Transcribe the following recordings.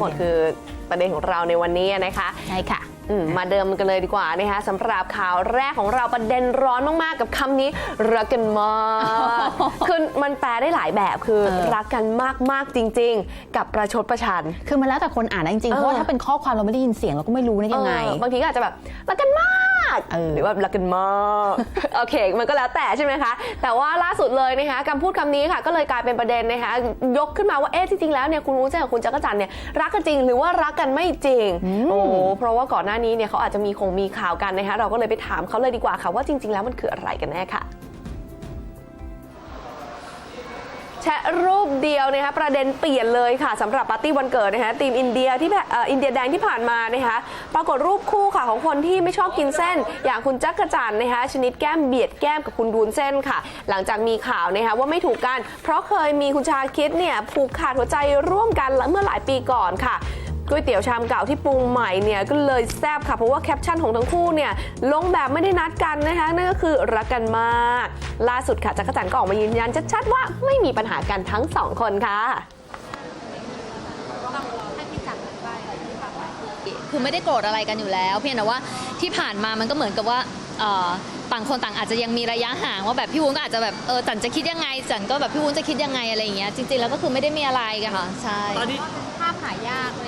หมดประเด็นคือประเด็นของเราในวันนี้นะคะใช่ค่ะอืมมาเดิมกันเลยดีกว่านะคะสำหรับข่าวแรกของเราประเด็นร้อนมากๆกับคำนี้ รักกันมากคือมันแปลได้หลายแบบคือเออรักกันมากๆจริง ๆ กับประชดประชัน คือมันแล้วแต่คนอ่านนะจริงๆเออเพราะว่าถ้าเป็นข้อความเราไม่ได้ยินเสียงเราก็ไม่รู้นะยังไงเออบางทีก็อาจจะแบบรักกันมาก เออหรือว่ารักกันมากโอเค มันก็แล้วแต่ใช่ไหมคะ แต่ว่าล่าสุดเลยนะคะคำพูดคำนี้ค่ะก็เลยกลายเป็นประเด็นนะคะยกขึ้นมาว่าเอ๊ะจริงๆแล้วเนี่ยคุณวุ้นเส้นกับคุณจักรจันทร์เนี่ยรักกันจริงหรือว่ารักกันไม่จริงโอ้โหเพราะว่าก่อนหน้านี้เนี่ยเขาอาจจะมีคงมีข่าวกันนะคะเราก็เลยไปถามเขาเลยดีกว่าค่ะว่าจริง ๆ แล้วมันคืออะไรกันแน่ค่ะ แชะรูปเดียวนะคะประเด็นเปลี่ยนเลยค่ะสำหรับปาร์ตี้วันเกิดนะคะทีมอินเดียที่อินเดียแดงที่ผ่านมานะคะปรากฏรูปคู่ค่ะของคนที่ไม่ชอบกินเส้น อย่างคุณจักรจันทร์นะคะชนิดแก้มเบียดแก้มกับคุณดูนเส้นค่ะ หลังจากมีข่าวนะคะว่าไม่ถูกกัน เพราะเคยมีคุณชาคิดเนี่ยผูกขาดหัวใจร่วมกันเมื่อหลายปีก่อนค่ะ ก๋วยเตี๋ยวชามเก่าที่ปรุงใหม่เนี่ยก็เลยแซบค่ะเพราะว่าแคปชั่นของทั้งคู่เนี่ยลงแบบไม่ได้นัดกันนะคะนั่นก็คือรักกันมาก ล่าสุดค่ะจักรจันทร์ก็ออกมายืนยันชัดๆว่าไม่มีปัญหากันทั้งสองคนค่ะคือไม่ได้โกรธอะไรกันอยู่แล้ว เพียงแต่ว่าที่ผ่านมามันก็เหมือนกับว่าเอ่อต่างคนต่างอาจจะยังมีระยะห่างว่าแบบพี่วุ้นก็อาจจะแบบเออจันจะคิดยังไงจันก็แบบพี่วุ้นจะคิดยังไงอะไรอย่างเงี้ยจริงๆแล้วก็คือไม่ได้มีอะไรกันค่ะใช่ตอนนี้ภาพหายากอะไร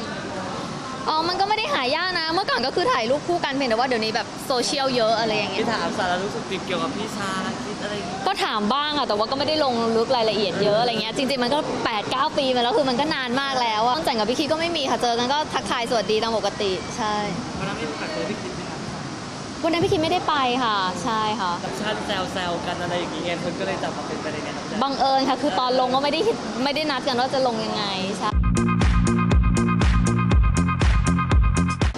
อย่างเงี้ยอ๋อ มันก็ไม่ได้หายากนะ เมื่อก่อนก็คือถ่ายรูปคู่กันเพียงแต่ว่าเดี๋ยวนี้แบบโซเชียลเยอะอะไรอย่างเงี้ที่ยถามสารรู้สึกผิดเกี่ยวกับพี่ชาคิดอะไรอย่างงี้ก็ถามบ้างอะแต่ว่าก็ไม่ได้ลงลึกรายละเอียดเยอะอะไรเงี้ย จริงๆ มันก็ 8 9 ปีมาแล้วคือมันก็นานมากแล้วอะตั้งแต่กับพี่คิดก็ไม่มีค่ะ เจอกันก็ทักทายสวัสดีตามปกติ ใช่ วันนั้นมีโอกาสเจอพี่คิดไหมครับวันนั้นพี่คิดไม่ได้ไปค่ะ ใช่ค่ะ กับชาติแซวแซวๆกันอะไรอย่างเงี้ยคนก็เลยจับมาเป็นประเด็นกันครับ บังเอิญค่ะ คือตอนลงก็ไม่ได้ไม่ได้นัดกันว่าจะลงยังไง ใช่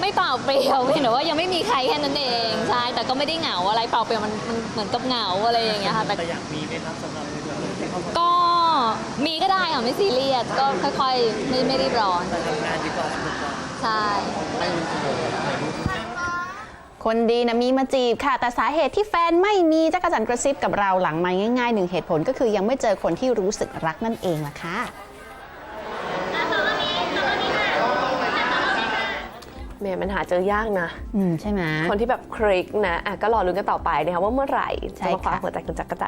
ไม่เปล่าเปลี่ยวเพียงแต่ว่ายังไม่มีใครแค่นั้นเองใช่แต่ก็ไม่ได้เหงาอะไรเปล่าเปลี่ยวมันมันเหมือนกับเหงาอะไรอย่างเงี้ยค่ะแต่แต่อยากมีไหมครับสำหรับคนที่เข้ามาก็มีก็ได้ค่ะไม่ซีเรียสก็ค่อยๆไม่ไม่รีบร้อนแต่ทำงานดีกว่าสนุกกว่าใช่ คนดีนะมีมาจีบค่ะ แต่สาเหตุที่แฟนไม่มีจักรจันทร์กระซิบกับเราหลังไมาง่ายๆหนึ่งเหตุผลก็คือยังไม่เจอคนที่รู้สึกรักนั่นเองล่ะค่ะ แหม่มันหาเจอยากนะ อืมใช่ไหมคนที่แบบคลิกนะอะก็รอลุ้นกันต่อไปนะคะว่าเมื่อไหร่ใช่จะมาคว้าค่ะหัวใจคุณจักรจันทร์